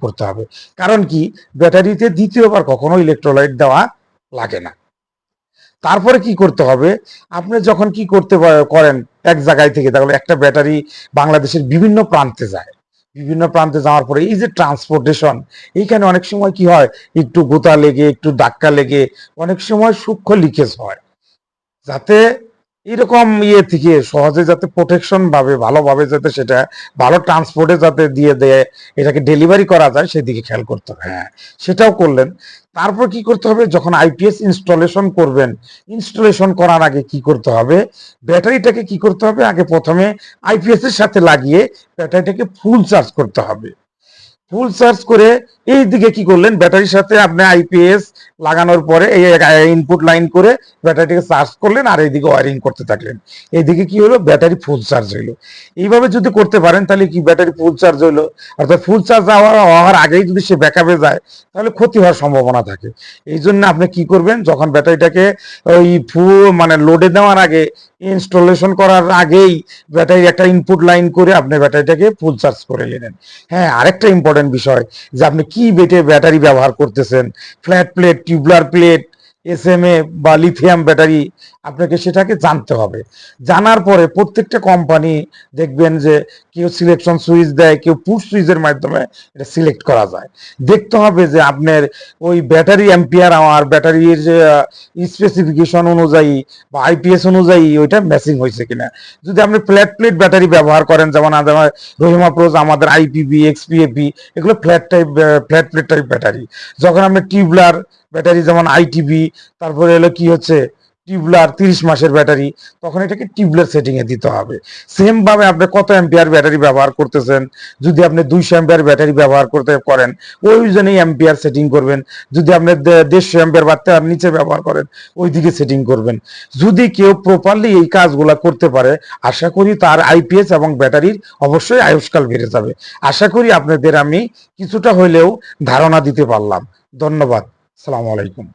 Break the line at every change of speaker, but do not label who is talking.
করতে হবে। কারণ কি? ব্যাটারিতে দ্বিতীয়বার কখনো ইলেকট্রোলাইট দেওয়া লাগে না। তারপরে কি করতে হবে? আপনি যখন কি করতে করেন এক জায়গায় থেকে, তাহলে একটা ব্যাটারি বাংলাদেশের বিভিন্ন প্রান্তে যায়। বিভিন্ন প্রান্তে যাওয়ার পরে এই যে ট্রান্সপোর্টেশন এইখানে অনেক সময় কি হয়? একটু গোতা লেগে, একটু ধাক্কা লেগে, অনেক সময় সূক্ষ্ম লিকেজ হয়। যাতে এরকম ইয়ে থেকে সহজে যাতে প্রোটেকশন ভাবে ভালোভাবে যাতে সেটা ভালো ট্রান্সপোর্টে যাতে দিয়ে দেয়, এটাকে ডেলিভারি করা যায়, সেদিকে খেয়াল করতে হবে। হ্যাঁ সেটাও করলেন। তারপর কি করতে হবে? যখন আইপিএস ইনস্টলেশন করবেন ইনস্টলেশন করার আগে কি করতে হবে? ব্যাটারিটাকে কি করতে হবে? আগে প্রথমে আইপিএস এর সাথে লাগিয়ে ব্যাটারিটাকে ফুল চার্জ করতে হবে। ফুল চার্জ করে এই দিকে কি করলেন? ব্যাটারির সাথে আপনি আইপিএস লাগানোর পরে এই ইনপুট লাইন করে ব্যাটারিটাকে চার্জ করলেন আর এইদিকে ওয়ারিং করতে থাকলেন। এইদিকে কি হলো? ব্যাটারি ফুল চার্জ হইল। এইভাবে যদি করতে পারেন, তাহলে কি ব্যাটারি ফুল চার্জ হইল? অর্থাৎ ফুল চার্জ হওয়ার আগেই যদি সে ব্যাকআপে যায়, তাহলে ক্ষতি হওয়ার সম্ভাবনা থাকে। এই জন্য আপনি কি করবেন? যখন ব্যাটারিটাকে ওই ফুল মানে লোডে দেওয়ার আগে ইনস্টলেশন করার আগেই ব্যাটারি একটা ইনপুট লাইন করে আপনি ব্যাটারিটাকে ফুল চার্জ করে নিলেন। হ্যাঁ আরেকটা ইম্পর্টেন্ট বিষয় যে আপনি কি বেটে ব্যাটারি ব্যবহার করতেছেন? Flat plate tubular plate S M A বা লিথিয়াম ব্যাটারি আপনাকে সেটাকে জানতে হবে। জানার পরে প্রত্যেকটা কোম্পানি দেখবেন যে কেউ সিলেকশন সুইচ দেয়, কেউ পুশ সুইচের মাধ্যমে এটা সিলেক্ট করা যায়। দেখতে হবে যে আপনার ওই ব্যাটারি অ্যাম্পিয়ার আওয়ার ব্যাটারির যে স্পেসিফিকেশন অনুযায়ী বা আইপিএস অনুযায়ী ওইটা ম্যাচিং হয়েছে কিনা। যদি আপনি ফ্ল্যাট প্লেট ব্যাটারি ব্যবহার করেন, যেমন আমাদের রহিমা প্রোজ আমাদের আইপিবি এক্সপিএপি এগুলো flat type flat plate type battery যখন আপনি টিউবলার ব্যাটারি যেমন আইটিবি তারপরে এলো কি হচ্ছে? টিউবলার তিরিশ মাসের ব্যাটারি, তখন এটাকে টিউবলার সেটিং এ দিতে হবে। সেম ভাবে আপনি কত অ্যাম্পিয়ার ব্যাটারি ব্যবহার করতেছেন, যদি আপনি দুইশো অ্যাম্পিয়ার ব্যাটারি ব্যবহার করতে করেন, ওই জন্যই অ্যাম্পিয়ার সেটিং করবেন। যদি আপনি দেড়শো অ্যাম্পিয়ার বা তার নিচে ব্যবহার করেন ওই দিকে সেটিং করবেন। যদি কেউ প্রপারলি এই কাজগুলো করতে পারে, আশা করি তার আইপিএস এবং ব্যাটারির অবশ্যই আয়ুষ্কাল বেড়ে যাবে। আশা করি আপনাদের আমি কিছুটা হইলেও ধারণা দিতে পারলাম। ধন্যবাদ। সালাম আলাইকুম।